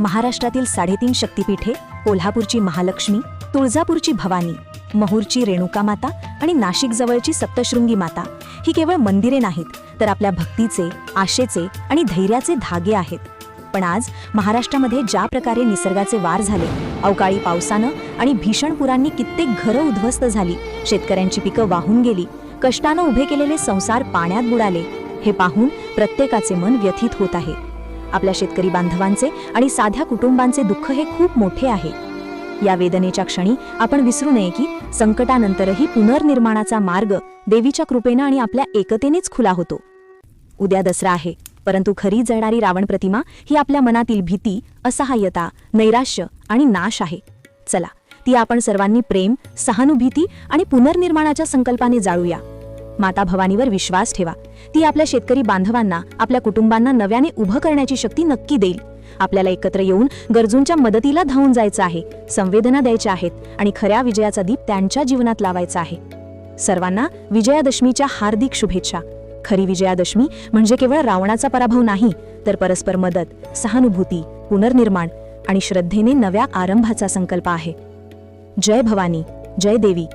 महाराष्ट्रातील साडेतीन शक्तिपीठे कोल्हापूरची महालक्ष्मी तुळजापूरची भवानी महूरची रेणुका माता आणि नाशिकजवळची सप्तशृंगी माता. ही केवळ मंदिरे नाहीत तर आपल्या भक्तीचे आशेचे आणि धैर्याचे धागे आहेत. पण आज महाराष्ट्रामध्ये ज्या प्रकारे निसर्गाचे वार झाले अवकाळी पावसानं आणि भीषण पुरांनी कित्येक घरं उद्ध्वस्त झाली शेतकऱ्यांची पिकं वाहून गेली कष्टानं उभे केलेले संसार पाण्यात बुडाले हे पाहून प्रत्येकाचे मन व्यथित होत आहे. आपल्या शेतकरी बांधवांचे आणि साध्या कुटुंबांचे दुःख हे खूप मोठे आहे. या वेदनेच्या क्षणी आपण विसरू नये की संकटानंतरही पुनर्निर्माणाचा मार्ग देवीच्या कृपेनं आणि आपल्या एकतेनेच खुला होतो. उद्या दसरा आहे परंतु खरी जळणारी रावण प्रतिमा ही आपल्या मनातील भीती असहाय्यता नैराश्य आणि नाश आहे. चला ती आपण सर्वांनी प्रेम सहानुभूती आणि पुनर्निर्माणाच्या संकल्पाने जाळूया. माता भवानीवर विश्वास ठेवा. ती आपल्या शेतकरी बांधवांना आपल्या कुटुंबांना नव्याने उभं करण्याची शक्ती नक्की देईल. आपल्याला एकत्र येऊन गरजूंच्या मदतीला धावून जायचं आहे संवेदना द्यायच्या आहेत आणि खऱ्या विजयाचा दीप त्यांच्या जीवनात लावायचा आहे. सर्वांना विजयादशमीच्या हार्दिक शुभेच्छा. खरी विजयादशमी म्हणजे केवळ रावणाचा पराभव नाही तर परस्पर मदत सहानुभूती पुनर्निर्माण आणि श्रद्धेने नव्या आरंभाचा संकल्प आहे. जय भवानी जय देवी.